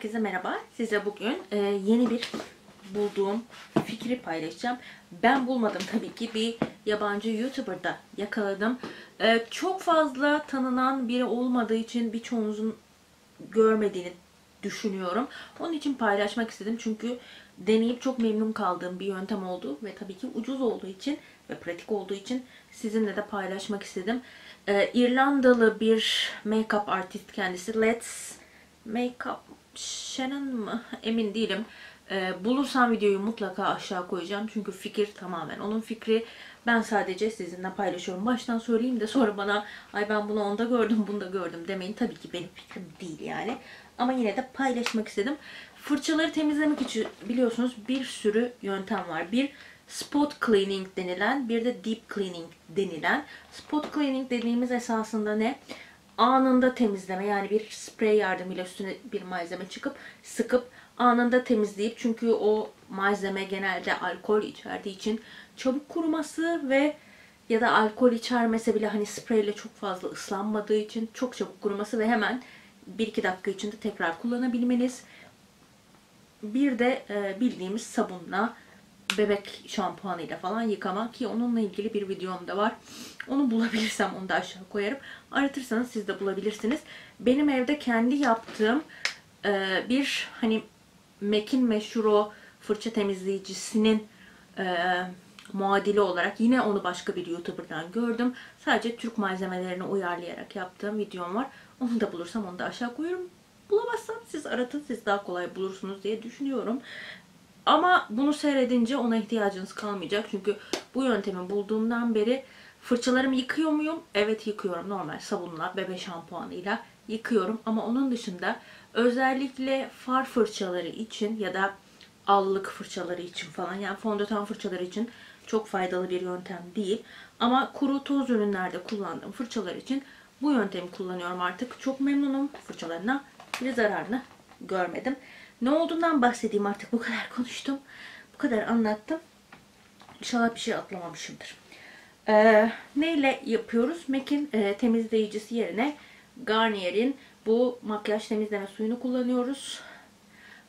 Herkese merhaba. Size bugün e, yeni bir bulduğum fikri paylaşacağım. Ben bulmadım tabii ki bir yabancı YouTuber'da yakaladım. E, çok fazla tanınan biri olmadığı için birçoğunuzun görmediğini düşünüyorum. Onun için paylaşmak istedim çünkü deneyip çok memnun kaldığım bir yöntem oldu ve tabii ki ucuz olduğu için ve pratik olduğu için sizinle de paylaşmak istedim. E, İrlandalı bir make-up artist kendisi. Let's Make-up Shannon mı? Emin değilim. Ee, bulursam videoyu mutlaka aşağı koyacağım. Çünkü fikir tamamen onun fikri. Ben sadece sizinle paylaşıyorum. Baştan söyleyeyim de sonra bana ay ben bunu onda gördüm, bunda gördüm demeyin. Tabii ki benim fikrim değil yani. Ama yine de paylaşmak istedim. Fırçaları temizlemek için biliyorsunuz bir sürü yöntem var. Bir spot cleaning denilen, bir de deep cleaning denilen. Spot cleaning dediğimiz esasında ne? Anında temizleme yani bir sprey yardımıyla üstüne bir malzeme çıkıp sıkıp anında temizleyip çünkü o malzeme genelde alkol içerdiği için çabuk kuruması ve ya da alkol içermese bile hani spreyle çok fazla ıslanmadığı için çok çabuk kuruması ve hemen 1-2 dakika içinde tekrar kullanabilmeniz. Bir de e, bildiğimiz sabunla bebek şampuanıyla falan yıkama ki onunla ilgili bir videom da var. Onu bulabilirsem onu da aşağı koyarım. Aratırsanız siz de bulabilirsiniz. Benim evde kendi yaptığım e, bir hani MAC'in meşhur o fırça temizleyicisinin e, muadili olarak yine onu başka bir YouTuber'dan gördüm. Sadece Türk malzemelerini uyarlayarak yaptığım videom var. Onu da bulursam onu da aşağı koyuyorum. Bulamazsam siz aratın siz daha kolay bulursunuz diye düşünüyorum. Ama bunu seyredince ona ihtiyacınız kalmayacak. Çünkü bu yöntemi bulduğumdan beri fırçalarımı yıkıyor muyum? Evet yıkıyorum. Normal sabunla, bebe şampuanıyla yıkıyorum. Ama onun dışında özellikle far fırçaları için ya da allık fırçaları için falan yani fondöten fırçaları için çok faydalı bir yöntem değil. Ama kuru toz ürünlerde kullandığım fırçalar için bu yöntemi kullanıyorum artık. Çok memnunum. Fırçalarına bir zararını görmedim. Ne olduğundan bahsedeyim artık. Bu kadar konuştum. Bu kadar anlattım. İnşallah bir şey atlamamışımdır. Ee, neyle yapıyoruz? MAC'in e, temizleyicisi yerine Garnier'in bu makyaj temizleme suyunu kullanıyoruz.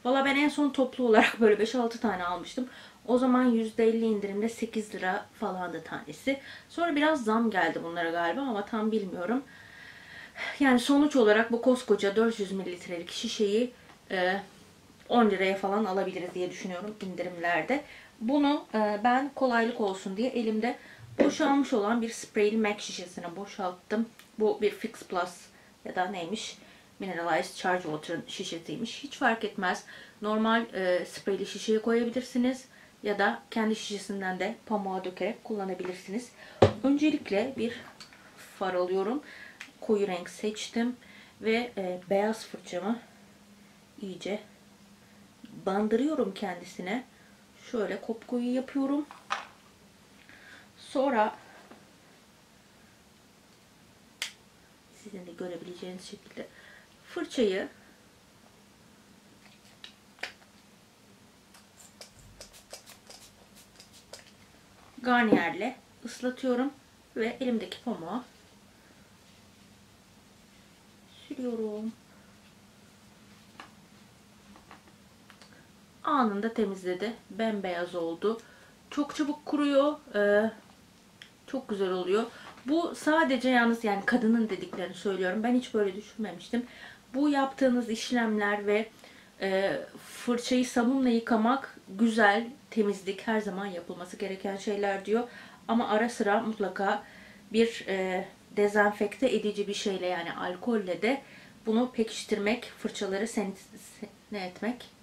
Valla ben en son toplu olarak böyle 5-6 tane almıştım. O zaman %50 indirimde 8 lira falandı tanesi. Sonra biraz zam geldi bunlara galiba ama tam bilmiyorum. Yani sonuç olarak bu koskoca 400 mililitrelik şişeyi e, 10 liraya falan alabiliriz diye düşünüyorum indirimlerde. Bunu e, ben kolaylık olsun diye elimde boşalmış olan bir spreyli MAC şişesine boşalttım. Bu bir Fix Plus ya da neymiş? Mineralized Charge Water'ın şişesiymiş. Hiç fark etmez. Normal e, spreyli şişeye koyabilirsiniz. Ya da kendi şişesinden de pamuğa dökerek kullanabilirsiniz. Öncelikle bir far alıyorum. Koyu renk seçtim. Ve e, beyaz fırçamı iyice bandırıyorum kendisine. Şöyle kopkoyu yapıyorum. Sonra sizin de görebileceğiniz şekilde fırçayı garnierle ıslatıyorum ve elimdeki pamuğa sürüyorum. Anında temizledi. Bembeyaz oldu. Çok çabuk kuruyor. Ee, çok güzel oluyor. Bu sadece yalnız yani kadının dediklerini söylüyorum. Ben hiç böyle düşünmemiştim. Bu yaptığınız işlemler ve e, fırçayı sabunla yıkamak güzel, temizlik her zaman yapılması gereken şeyler diyor. Ama ara sıra mutlaka bir e, dezenfekte edici bir şeyle yani alkolle de bunu pekiştirmek, fırçaları sen, ne etmek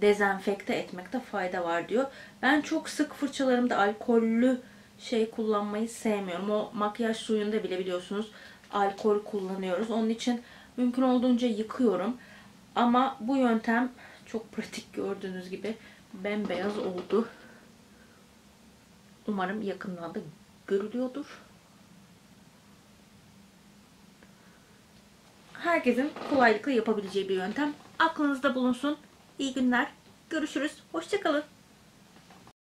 dezenfekte etmekte fayda var diyor. Ben çok sık fırçalarımda alkollü şey kullanmayı sevmiyorum. O makyaj suyunda bile biliyorsunuz alkol kullanıyoruz. Onun için mümkün olduğunca yıkıyorum. Ama bu yöntem çok pratik gördüğünüz gibi bembeyaz oldu. Umarım yakından da görülüyordur. Herkesin kolaylıkla yapabileceği bir yöntem. Aklınızda bulunsun. İyi günler. Görüşürüz. Hoşçakalın.